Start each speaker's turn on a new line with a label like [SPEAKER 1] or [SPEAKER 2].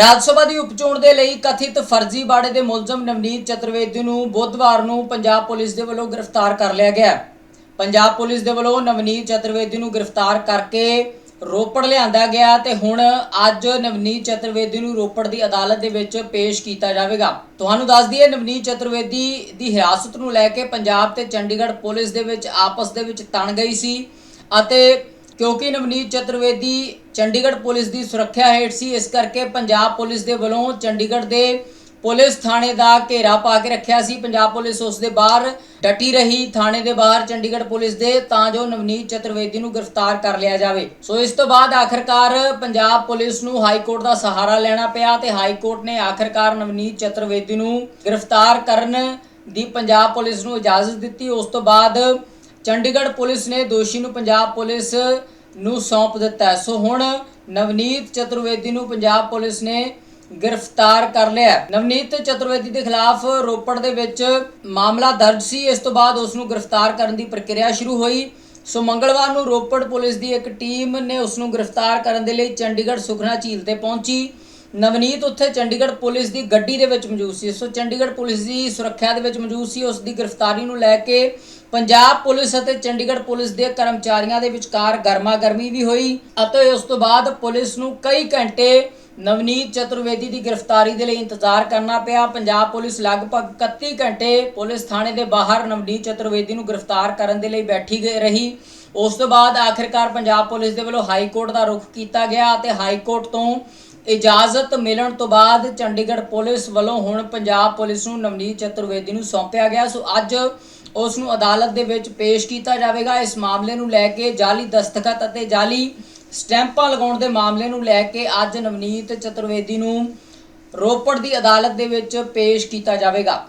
[SPEAKER 1] ਰਾਜ ਸਭਾ ਦੀ ਉਪਚੋਣ ਦੇ ਲਈ ਕਥਿਤ ਫਰਜ਼ੀਵਾੜੇ ਦੇ ਮੁਲਜ਼ਮ ਨਵਨੀਤ ਚਤੁਰਵੇਦੀ ਨੂੰ ਬੁੱਧਵਾਰ ਨੂੰ ਪੰਜਾਬ ਪੁਲਿਸ ਦੇ ਵੱਲੋਂ ਗ੍ਰਿਫਤਾਰ ਕਰ ਲਿਆ ਗਿਆ। ਪੰਜਾਬ ਪੁਲਿਸ ਦੇ ਵੱਲੋਂ ਨਵਨੀਤ ਚਤੁਰਵੇਦੀ ਨੂੰ ਗ੍ਰਿਫਤਾਰ ਕਰਕੇ ਰੋਪੜ ਲਿਆਂਦਾ ਗਿਆ ਤੇ ਹੁਣ ਅੱਜ ਨਵਨੀਤ ਚਤੁਰਵੇਦੀ ਨੂੰ ਰੋਪੜ ਦੀ ਅਦਾਲਤ ਦੇ ਵਿੱਚ ਪੇਸ਼ ਕੀਤਾ ਜਾਵੇਗਾ। ਤੁਹਾਨੂੰ ਦੱਸ ਦਈਏ, ਨਵਨੀਤ ਚਤੁਰਵੇਦੀ ਦੀ ਹਿਰਾਸਤ ਨੂੰ ਲੈ ਕੇ ਪੰਜਾਬ ਤੇ ਚੰਡੀਗੜ੍ਹ ਪੁਲਿਸ ਦੇ ਵਿੱਚ ਆਪਸ ਦੇ ਵਿੱਚ ਤਣ ਗਈ ਸੀ ਅਤੇ ਕਿਉਂਕਿ ਨਵਨੀਤ ਚਤੁਰਵੇਦੀ ਚੰਡੀਗੜ੍ਹ ਪੁਲਿਸ ਦੀ ਸੁਰੱਖਿਆ ਹੇਠ ਸੀ, ਇਸ ਕਰਕੇ ਪੰਜਾਬ ਪੁਲਿਸ ਦੇ ਵੱਲੋਂ ਚੰਡੀਗੜ੍ਹ ਦੇ ਪੁਲਿਸ ਥਾਣੇ ਦਾ ਘੇਰਾ ਪਾ ਕੇ ਰੱਖਿਆ ਸੀ। ਪੰਜਾਬ ਪੁਲਿਸ ਉਸ ਦੇ ਬਾਹਰ ਡਟੀ ਰਹੀ, ਥਾਣੇ ਦੇ ਬਾਹਰ ਚੰਡੀਗੜ੍ਹ ਪੁਲਿਸ ਦੇ, ਤਾਂ ਜੋ ਨਵਨੀਤ ਚਤੁਰਵੇਦੀ ਨੂੰ ਗ੍ਰਿਫਤਾਰ ਕਰ ਲਿਆ ਜਾਵੇ। ਸੋ ਇਸ ਤੋਂ ਬਾਅਦ ਆਖਰਕਾਰ ਪੰਜਾਬ ਪੁਲਿਸ ਨੂੰ ਹਾਈ ਕੋਰਟ ਦਾ ਸਹਾਰਾ ਲੈਣਾ ਪਿਆ ਤੇ ਹਾਈ ਕੋਰਟ ਨੇ ਆਖਰਕਾਰ ਨਵਨੀਤ ਚਤੁਰਵੇਦੀ ਨੂੰ ਗ੍ਰਿਫਤਾਰ ਕਰਨ ਦੀ ਪੰਜਾਬ ਪੁਲਿਸ ਨੂੰ ਇਜਾਜ਼ਤ ਦਿੱਤੀ। ਉਸ ਤੋਂ ਬਾਅਦ ਚੰਡੀਗੜ੍ਹ ਪੁਲਿਸ ਨੇ ਦੋਸ਼ੀ ਨੂੰ ਪੰਜਾਬ ਪੁਲਿਸ ਨੂੰ ਸੌਂਪ ਦਿੱਤਾ ਸੋ ਹੁਣ ਨਵਨੀਤ ਚਤੁਰਵੇਦੀ ਨੂੰ ਪੰਜਾਬ ਪੁਲਿਸ ਨੇ ਗ੍ਰਿਫਤਾਰ ਕਰ ਲਿਆ ਨਵਨੀਤ ਚਤੁਰਵੇਦੀ ਦੇ ਖਿਲਾਫ ਰੋਪੜ ਦੇ ਵਿੱਚ ਮਾਮਲਾ ਦਰਜ ਸੀ। ਇਸ ਤੋਂ ਬਾਅਦ ਉਸ ਨੂੰ ਗ੍ਰਿਫਤਾਰ ਕਰਨ ਦੀ ਪ੍ਰਕਿਰਿਆ ਸ਼ੁਰੂ ਹੋਈ। ਸੋ ਮੰਗਲਵਾਰ ਨੂੰ ਰੋਪੜ ਪੁਲਿਸ ਦੀ ਇੱਕ ਟੀਮ ਨੇ ਉਸ ਨੂੰ ਗ੍ਰਿਫਤਾਰ ਕਰਨ ਦੇ ਲਈ ਚੰਡੀਗੜ੍ਹ ਸੁਖਨਾ ਝੀਲ ਤੇ ਪਹੁੰਚੀ। ਨਵਨੀਤ ਉੱਥੇ ਚੰਡੀਗੜ੍ਹ ਪੁਲਿਸ ਦੀ ਗੱਡੀ ਦੇ ਵਿੱਚ ਮੌਜੂਦ ਸੀ। ਸੋ ਚੰਡੀਗੜ੍ਹ ਪੁਲਿਸ ਦੀ ਸੁਰੱਖਿਆ ਦੇ ਵਿੱਚ ਮੌਜੂਦ ਸੀ। ਉਸ ਦੀ ਗ੍ਰਿਫਤਾਰੀ ਨੂੰ ਲੈ ਕੇ ਪੰਜਾਬ ਪੁਲਿਸ ਅਤੇ ਚੰਡੀਗੜ੍ਹ ਪੁਲਿਸ ਦੇ ਕਰਮਚਾਰੀਆਂ ਦੇ ਵਿਚਕਾਰ ਗਰਮਾ-ਗਰਮੀ ਵੀ ਹੋਈ ਅਤੇ ਉਸ ਤੋਂ ਬਾਅਦ ਪੁਲਿਸ ਨੂੰ ਕਈ ਘੰਟੇ ਨਵਨੀਤ ਚਤੁਰਵੇਦੀ ਦੀ ਗ੍ਰਿਫਤਾਰੀ ਦੇ ਲਈ ਇੰਤਜ਼ਾਰ ਕਰਨਾ ਪਿਆ। ਪੰਜਾਬ ਪੁਲਿਸ ਲਗਭਗ 31 ਘੰਟੇ ਪੁਲਿਸ ਥਾਣੇ ਦੇ ਬਾਹਰ ਨਵਨੀਤ ਚਤੁਰਵੇਦੀ ਨੂੰ ਗ੍ਰਿਫਤਾਰ ਕਰਨ ਦੇ ਲਈ ਬੈਠੀ ਗਈ ਰਹੀ। ਉਸ ਤੋਂ ਬਾਅਦ ਆਖਿਰਕਾਰ ਪੰਜਾਬ ਪੁਲਿਸ ਦੇ ਵੱਲੋਂ ਹਾਈ ਕੋਰਟ ਦਾ ਰੁਖ ਕੀਤਾ ਗਿਆ ਅਤੇ ਹਾਈ ਕੋਰਟ ਤੋਂ ਇਜਾਜ਼ਤ ਮਿਲਣ ਤੋਂ ਬਾਅਦ ਚੰਡੀਗੜ੍ਹ ਪੁਲਿਸ ਵੱਲੋਂ ਹੁਣ ਪੰਜਾਬ ਪੁਲਿਸ ਨੂੰ ਨਵਨੀਤ ਚਤੁਰਵੇਦੀ ਨੂੰ ਸੌਂਪਿਆ ਗਿਆ। ਸੋ ਅੱਜ ਉਸ ਨੂੰ ਅਦਾਲਤ ਦੇ ਵਿੱਚ ਪੇਸ਼ ਕੀਤਾ ਜਾਵੇਗਾ। ਇਸ ਮਾਮਲੇ ਨੂੰ ਲੈ ਕੇ ਜਾਲੀ ਦਸਤਖਤ ਅਤੇ ਜਾਲੀ ਸਟੈਂਪਾਂ ਲਗਾਉਣ ਦੇ ਮਾਮਲੇ ਨੂੰ ਲੈ ਕੇ ਅੱਜ ਨਵਨੀਤ ਚਤੁਰਵੇਦੀ ਨੂੰ ਰੋਪੜ ਦੀ ਅਦਾਲਤ ਦੇ ਵਿੱਚ ਪੇਸ਼ ਕੀਤਾ ਜਾਵੇਗਾ।